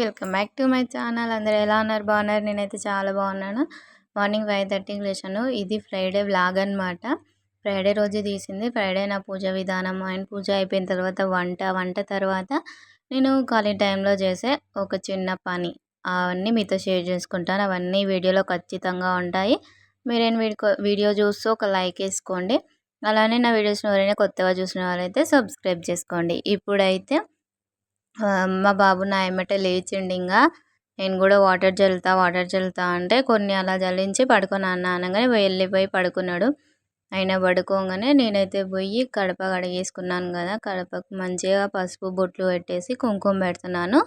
Welcome back to my channel. అందరు ఎలా ఉన్నారు? బాగున్నారు? నేనైతే చాలా బాగున్నాను. మార్నింగ్ ఫైవ్ థర్టీకి లేచాను. ఇది ఫ్రైడే వ్లాగ్ అనమాట ఫ్రైడే రోజు తీసింది. ఫ్రైడే నా పూజ విధానం. అండ్ పూజ అయిపోయిన తర్వాత వంట. వంట తర్వాత నేను ఖాళీ టైంలో చేసే ఒక చిన్న పని. అవన్నీ మీతో షేర్ చేసుకుంటాను. అవన్నీ వీడియోలో ఖచ్చితంగా ఉంటాయి. మీరేం వీడియో చూస్తూ ఒక లైక్ వేసుకోండి. అలానే నా వీడియోస్ని ఎవరైనా కొత్తగా చూసిన వాళ్ళైతే సబ్స్క్రైబ్ చేసుకోండి. ఇప్పుడైతే మా బాబు నా ఎమ్మటే లేచిండు ఇంకా నేను కూడా వాటర్ చల్లుతా వాటర్ చల్లుతా అంటే కొన్ని అలా జల్లించి పడుకొని అన్న అనగానే వెళ్ళిపోయి పడుకున్నాడు. ఆయన పడుకోగానే నేనైతే పోయి కడప కడిగేసుకున్నాను కదా కడపకు మంచిగా పసుపు బొట్లు పెట్టేసి కుంకుమ పెడుతున్నాను.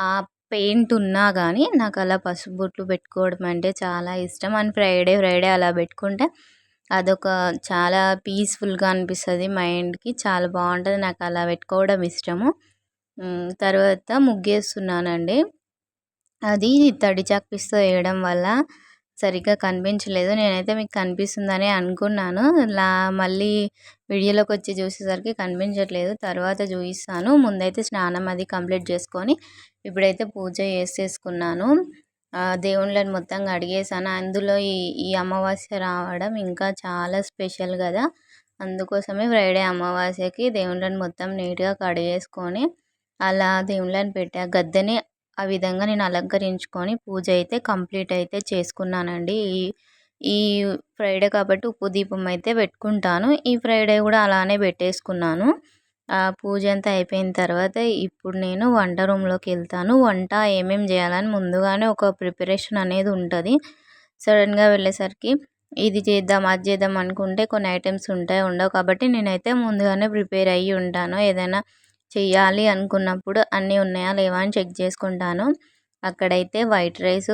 ఆ పెయింట్ ఉన్నా కానీ నాకు అలా పసుపు బొట్లు పెట్టుకోవడం అంటే చాలా ఇష్టం. అండ్ ఫ్రైడే ఫ్రైడే అలా పెట్టుకుంటే అదొక చాలా పీస్ఫుల్గా అనిపిస్తుంది. మైండ్కి చాలా బాగుంటుంది. నాకు అలా పెట్టుకోవడం ఇష్టము. తర్వాత ముగ్గేస్తున్నానండి. అది తడి చాక్పీస్తో వేయడం వల్ల సరిగ్గా కనిపించలేదు. నేనైతే మీకు కనిపిస్తుందని అనుకున్నాను. లా మళ్ళీ వీడియోలోకి వచ్చి చూసేసరికి కనిపించట్లేదు. తర్వాత చూపిస్తాను. ముందైతే స్నానం అది కంప్లీట్ చేసుకొని ఇప్పుడైతే పూజ చేసేసుకున్నాను. దేవుళ్ళని మొత్తం కడిగేసాను అందులో ఈ ఈ అమావాస్య రావడం ఇంకా చాలా స్పెషల్ కదా. అందుకోసమే ఫ్రైడే అమావాస్యకి దేవుళ్ళని మొత్తం నీట్గా కడిగేసుకొని అలా దేవుళ్ళని పెట్టా ఆ గద్దెని ఆ విధంగా నేను అలంకరించుకొని పూజ అయితే కంప్లీట్ అయితే చేసుకున్నానండి. ఈ ఈ ఫ్రైడే కాబట్టి ఉప్పు దీపం అయితే పెట్టుకుంటాను. ఈ ఫ్రైడే కూడా అలానే పెట్టేసుకున్నాను. ఆ పూజ అంతా అయిపోయిన తర్వాత ఇప్పుడు నేను వంట రూమ్లోకి వెళ్తాను. వంట ఏమేమి చేయాలని ముందుగానే ఒక ప్రిపరేషన్ అనేది ఉంటుంది. సడన్గా వెళ్ళేసరికి ఇది చేద్దాం అది చేద్దాం అనుకుంటే కొన్ని ఐటమ్స్ ఉంటాయి ఉండవు కాబట్టి నేనైతే ముందుగానే ప్రిపేర్ అయ్యి ఉంటాను. ఏదైనా చెయ్యాలి అనుకున్నప్పుడు అన్నీ ఉన్నాయా లేవా అని చెక్ చేసుకుంటాను. అక్కడైతే వైట్ రైస్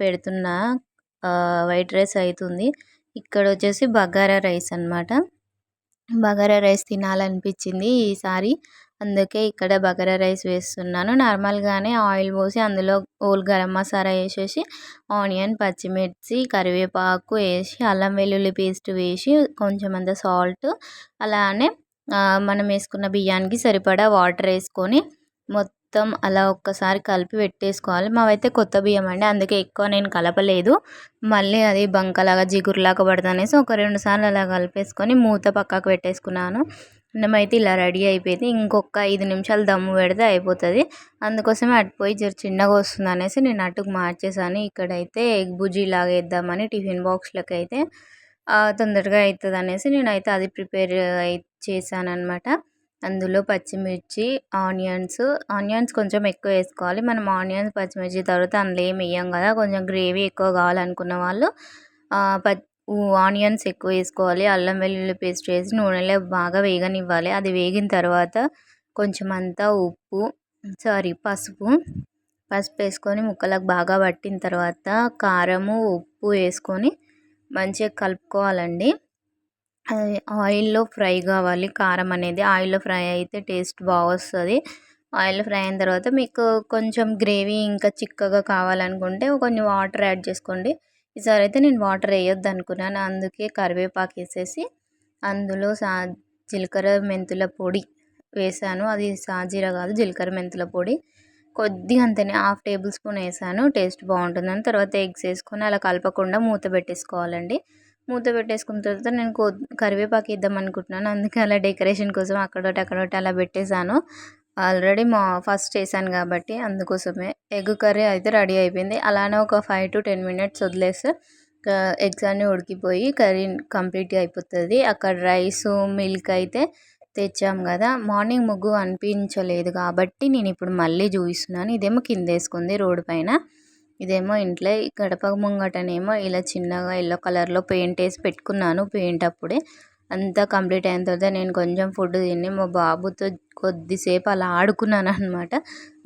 పెడుతున్నా వైట్ రైస్ అవుతుంది ఇక్కడ వచ్చేసి బగారా రైస్ అనమాట బగారా రైస్ తినాలనిపించింది ఈసారి. అందుకే ఇక్కడ బగారా రైస్ వేస్తున్నాను. నార్మల్గానే ఆయిల్ పోసి అందులో ఓల్ గరం మసాలా వేసేసి ఆనియన్ పచ్చిమిర్చి కరివేపాకు వేసి అల్లం వెల్లుల్లి పేస్ట్ వేసి కొంచెం అంత సాల్ట్ అలానే మనం వేసుకున్న బియ్యానికి సరిపడా వాటర్ వేసుకొని మొత్తం అలా ఒక్కసారి కలిపి పెట్టేసుకోవాలి. మావైతే కొత్త బియ్యం అండి. అందుకే ఎక్కువ నేను కలపలేదు. మళ్ళీ అది బంకలాగా జిగురులాగా పడుతుంది ఒక రెండు సార్లు అలా కలిపేసుకొని మూత పక్కకు పెట్టేసుకున్నాను. అన్నమైతే ఇలా రెడీ అయిపోయింది. ఇంకొక ఐదు నిమిషాలు దమ్ము పెడితే అయిపోతుంది. అందుకోసమే అటుపోయి జర చిన్నగా వస్తుంది అనేసి నేను అటుకు మార్చేసాను. ఇక్కడైతే ఎగ్ బుజ్జీ లాగా వేద్దామని టిఫిన్ బాక్స్లోకి అయితే తొందరగా అవుతుంది అనేసి నేనైతే అది ప్రిపేర్ చేశాను అనమాట అందులో పచ్చిమిర్చి ఆనియన్స్ ఆనియన్స్ కొంచెం ఎక్కువ వేసుకోవాలి. మనం ఆనియన్స్ పచ్చిమిర్చి తర్వాత అందులో ఏమి వేయం కదా కొంచెం గ్రేవీ ఎక్కువ కావాలనుకున్న వాళ్ళు ఆనియన్స్ ఎక్కువ వేసుకోవాలి. అల్లం వెల్లుల్లి పేస్ట్ వేసి నూనెలో బాగా వేగనివ్వాలి. అది వేగిన తర్వాత కొంచెం అంతా ఉప్పు సారీ పసుపు పసుపు వేసుకొని ముక్కలకు బాగా పట్టిన తర్వాత కారము ఉప్పు వేసుకొని మంచిగా కలుపుకోవాలండి. ఆయిల్లో ఫ్రై కావాలి. కారం అనేది ఆయిల్లో ఫ్రై అయితే టేస్ట్ బాగా వస్తుంది ఆయిల్ ఫ్రై అయిన తర్వాత మీకు కొంచెం గ్రేవీ ఇంకా చిక్కగా కావాలనుకుంటే కొన్ని వాటర్ యాడ్ చేసుకోండి. ఈసారి అయితే నేను వాటర్ వేయొద్దు అనుకున్నాను అందుకే కరివేపాకు వేసేసి అందులో సా జీలకర్ర మెంతుల పొడి వేసాను. అది సాజీరా కాదు జీలకర్ర మెంతుల పొడి. కొద్దిగా అంతనే హాఫ్ టేబుల్ స్పూన్ వేసాను టేస్ట్ బాగుంటుందని తర్వాత ఎగ్స్ వేసుకొని అలా కలపకుండా మూత పెట్టేసుకోవాలండి. మూత పెట్టేసుకున్న తర్వాత నేను కో కరివేపాకు ఇద్దాం అనుకుంటున్నాను. అందుకే అలా డెకరేషన్ కోసం అక్కడోటి అక్కడోటి అలా పెట్టేశాను. ఆల్రెడీ మా ఫస్ట్ చేశాను కాబట్టి అందుకోసమే. ఎగ్ కర్రీ అయితే రెడీ అయిపోయింది. అలానే ఒక ఫైవ్ టు టెన్ మినిట్స్ వదిలేస్తే ఎగ్స్ అన్నీ ఉడికిపోయి కర్రీ కంప్లీట్గా అయిపోతుంది. అక్కడ రైస్ మిల్క్ అయితే తెచ్చాం కదా మార్నింగ్ ముగ్గు అనిపించలేదు కాబట్టి నేను ఇప్పుడు మళ్ళీ చూపిస్తున్నాను. ఇదేమో కింద వేసుకుంది రోడ్డు పైన. ఇదేమో ఇంట్లో గడప ముంగటనేమో ఇలా చిన్నగా ఎల్లో కలర్లో పెయింట్ వేసి పెట్టుకున్నాను పెయింట్ అప్పుడే. అంతా కంప్లీట్ అయిన తర్వాత నేను కొంచెం ఫుడ్ తిని మా బాబుతో కొద్దిసేపు అలా ఆడుకున్నాను అనమాట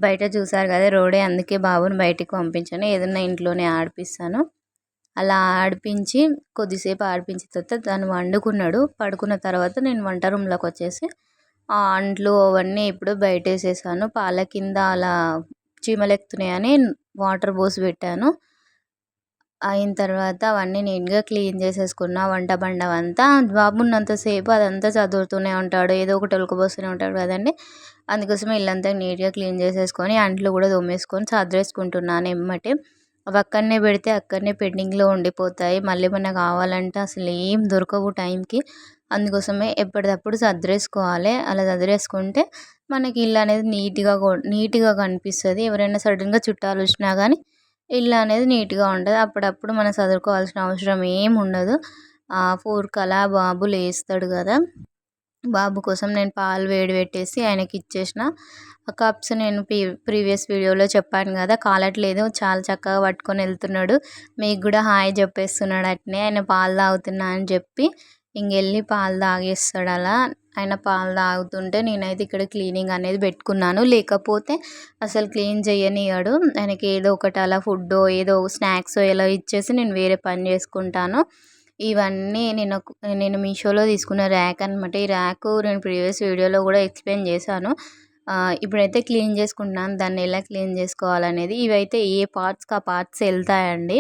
బయట చూసారు కదా రోడే అందుకే బాబుని బయటికి పంపించాను. ఏదన్నా ఇంట్లోనే ఆడిపిస్తాను. అలా ఆడిపించి కొద్దిసేపు ఆడిపించిన తర్వాత తను వండుకున్నాడు. పడుకున్న తర్వాత నేను వంట రూమ్లోకి వచ్చేసి ఆ అంట్లు అవన్నీ ఇప్పుడు బయట వేసేసాను పాల కింద అలా చీమలు ఎక్కుతున్నాయని వాటర్ పోసి పెట్టాను. అయిన తర్వాత అవన్నీ నీట్గా క్లీన్ చేసేసుకున్న. వంట బండం అంతా బాబు ఉన్నంతసేపు అదంతా చదువుతూనే ఉంటాడు. ఏదో ఒకటి ఒలుకపోస్తూనే ఉంటాడు కదండి. అందుకోసం ఇల్లంతా నీట్గా క్లీన్ చేసేసుకొని అంట్లు కూడా దొమ్మేసుకొని చదివేసుకుంటున్నాను ఎమ్మటే. అవి అక్కడనే పెడితే అక్కడనే పెండింగ్లో ఉండిపోతాయి. మళ్ళీ మనకు కావాలంటే అసలు ఏం దొరకవు టైంకి. అందుకోసమే ఎప్పటికప్పుడు సర్దేసుకోవాలి. అలా సర్దేసుకుంటే మనకి ఇల్లు అనేది నీట్గా నీట్గా కనిపిస్తుంది. ఎవరైనా సడన్గా చుట్టాలు వచ్చినా కానీ ఇల్లు అనేది నీట్గా ఉంటుంది. అప్పుడప్పుడు మనం చదువుకోవాల్సిన అవసరం ఏం ఉండదు. ఫోర్క్ అలా బాబు లేస్తాడు కదా. బాబు కోసం నేను పాలు వేడి పెట్టేసి ఆయనకి ఇచ్చేసిన. కప్స్ నేను ప్రీ ప్రీవియస్ వీడియోలో చెప్పాను కదా కాలట్లేదు. చాలా చక్కగా పట్టుకొని వెళ్తున్నాడు. మీకు కూడా హాయ్ చెప్పేస్తున్నాడు అట్నే. ఆయన పాలు తాగుతున్నా అని చెప్పి ఇంకెళ్ళి పాలు తాగేస్తాడు అలా. ఆయన పాలు తాగుతుంటే నేనైతే ఇక్కడ క్లీనింగ్ అనేది పెట్టుకున్నాను. లేకపోతే అసలు క్లీన్ చేయనియడు ఆయనకి ఏదో ఒకటి అలా ఫుడ్డో ఏదో స్నాక్స్ ఎలా ఇచ్చేసి నేను వేరే పని చేసుకుంటాను. ఇవన్నీ నేను నేను మీషోలో తీసుకున్న ర్యాక్ అనమాట ఈ ర్యాక్ నేను ప్రీవియస్ వీడియోలో కూడా ఎక్స్ప్లెయిన్ చేశాను. ఇప్పుడైతే క్లీన్ చేసుకుంటున్నాను. దాన్ని ఎలా క్లీన్ చేసుకోవాలనేది. ఇవైతే ఏ పార్ట్స్కి ఆ పార్ట్స్ వెళ్తాయండి.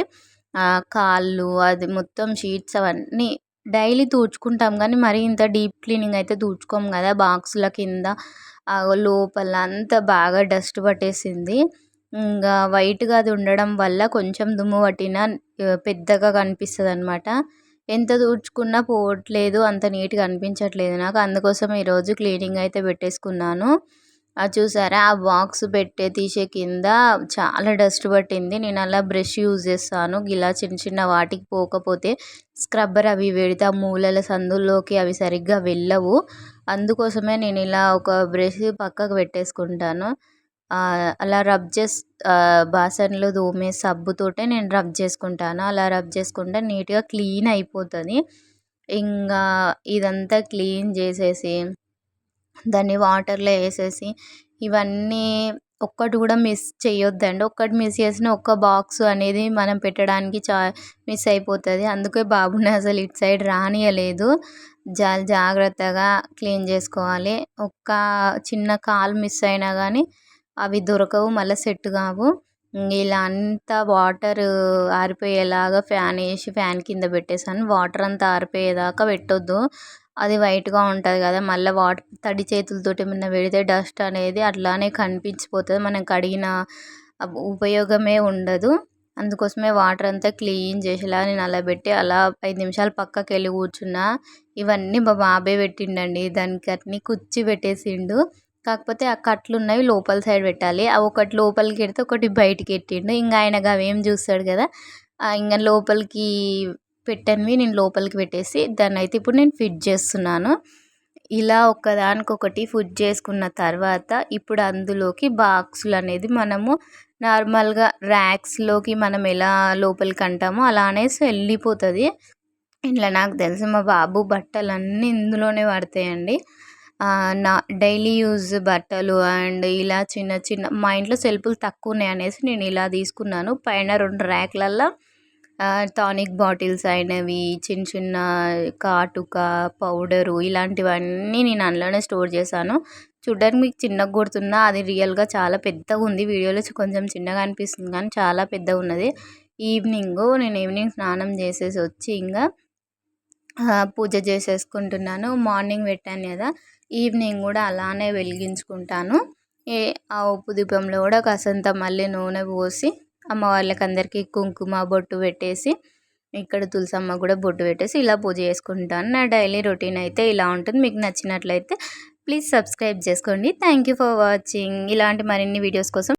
కాళ్ళు అది మొత్తం షీట్స్ అవన్నీ డైలీ తూడ్చుకుంటాం కానీ మరీ ఇంత డీప్ క్లీనింగ్ అయితే తూడ్చుకోం కదా బాక్సుల కింద. లోపల అంతా బాగా డస్ట్ పట్టేసింది. ఇంకా వైట్గా అది ఉండడం వల్ల కొంచెం దుమ్ము పట్టిన పెద్దగా కనిపిస్తుంది అనమాట ఎంత తుడుచుకున్నా పోవట్లేదు అంత నీట్గా అనిపించట్లేదు నాకు. అందుకోసం ఈరోజు క్లీనింగ్ అయితే పెట్టేసుకున్నాను. అది చూసారా ఆ బాక్స్ పెట్టే తీసే కింద చాలా డస్ట్ పట్టింది. నేను అలా బ్రష్ యూజ్ చేస్తాను. ఇలా చిన్న చిన్న వాటికి పోకపోతే స్క్రబ్బర్ అవి పెడితే ఆ మూలల సందుల్లోకి అవి సరిగ్గా వెళ్ళవు. అందుకోసమే నేను ఇలా ఒక బ్రష్ పక్కకు పెట్టేసుకుంటాను. అలా రబ్ చేసి బాసన్లు తోమే సబ్బుతోటే నేను రబ్ చేసుకుంటాను. అలా రబ్ చేసుకుంటే నీట్గా క్లీన్ అయిపోతుంది. ఇంకా ఇదంతా క్లీన్ చేసేసి దాన్ని వాటర్లో వేసేసి ఇవన్నీ ఒక్కటి కూడా మిస్ చేయొద్దండి. ఒక్కటి మిస్ చేసిన ఒక్క బాక్స్ అనేది మనం పెట్టడానికి చా మిస్ అయిపోతుంది. అందుకే బాబుని అసలు ఇటు సైడ్ రానియలేదు. చాలా జాగ్రత్తగా క్లీన్ చేసుకోవాలి. ఒక్క చిన్న కాలు మిస్ అయినా కానీ అవి దొరకవు మళ్ళీ సెట్ కావు. ఇలా అంతా వాటర్ ఆరిపోయేలాగా ఫ్యాన్ వేసి ఫ్యాన్ కింద పెట్టేసాను. వాటర్ అంతా ఆరిపోయేదాకా పెట్టొద్దు. అది వైట్గా ఉంటుంది కదా మళ్ళీ వాటర్ తడి చేతులతోటి ఏమన్నా పెడితే డస్ట్ అనేది అట్లానే కనిపించిపోతుంది. మనం కడిగిన ఉపయోగమే ఉండదు. అందుకోసమే వాటర్ అంతా క్లీన్ చేసేలా నేను అలా పెట్టి అలా ఐదు నిమిషాలు పక్కకి వెళ్ళి కూర్చున్నా. ఇవన్నీ మా బాబే పెట్టిండండి. దానికి అట్ని కుచ్చి పెట్టేసిండు. కాకపోతే ఆ కట్లు ఉన్నవి లోపల సైడ్ పెట్టాలి. అవి ఒకటి లోపలికి పెడితే ఒకటి బయటికి పెట్టిండు ఇంకా ఆయన అవేం చూస్తాడు కదా ఇంకా లోపలికి పెట్టనివి నేను లోపలికి పెట్టేసి దాన్ని అయితే ఇప్పుడు నేను ఫిట్ చేస్తున్నాను. ఇలా ఒకదానికొకటి ఫుడ్ చేసుకున్న తర్వాత ఇప్పుడు అందులోకి బాక్సులు అనేది మనము నార్మల్గా ర్యాక్స్లోకి మనం ఎలా లోపలికి అంటామో అలానే వెళ్ళిపోతుంది. ఇలా నాకు తెలిసి మా బాబు బట్టలు అన్నీ ఇందులోనే పడతాయండి. నా డైలీ యూజ్ బట్టలు అండ్ ఇలా చిన్న చిన్న మా ఇంట్లో సెల్పులు తక్కువ ఉన్నాయి అనేసి నేను ఇలా తీసుకున్నాను. పైన రెండు ర్యాక్లల్లో టానిక్ బాటిల్స్ అయినవి చిన్న చిన్న కాటుక పౌడరు ఇలాంటివన్నీ నేను అందులోనే స్టోర్ చేశాను. చూడ్డానికి మీకు చిన్నగా గుర్తున్నా అది రియల్గా చాలా పెద్దగా ఉంది. వీడియోలో కొంచెం చిన్నగా అనిపిస్తుంది కానీ చాలా పెద్దగా ఉన్నది. ఈవినింగ్ నేను ఈవినింగ్ స్నానం చేసేసి వచ్చి ఇంకా పూజ చేసేసుకుంటున్నాను. మార్నింగ్ పెట్టాను కదా ఈవినింగ్ కూడా అలానే వెలిగించుకుంటాను. ఏ ఆ ఉప్పు దీపంలో కూడా కాసంత మళ్ళీ నూనె పోసి అమ్మ వాళ్ళకి అందరికీ కుంకుమ బొట్టు పెట్టేసి ఇక్కడ తులసమ్మ కూడా బొట్టు పెట్టేసి ఇలా పూజ చేసుకుంటాను. నా డైలీ రొటీన్ అయితే ఇలా ఉంటుంది. మీకు నచ్చినట్లయితే ప్లీజ్ సబ్స్క్రైబ్ చేసుకోండి. Thank you for watching. ఇలాంటి మరిన్ని వీడియోస్ కోసం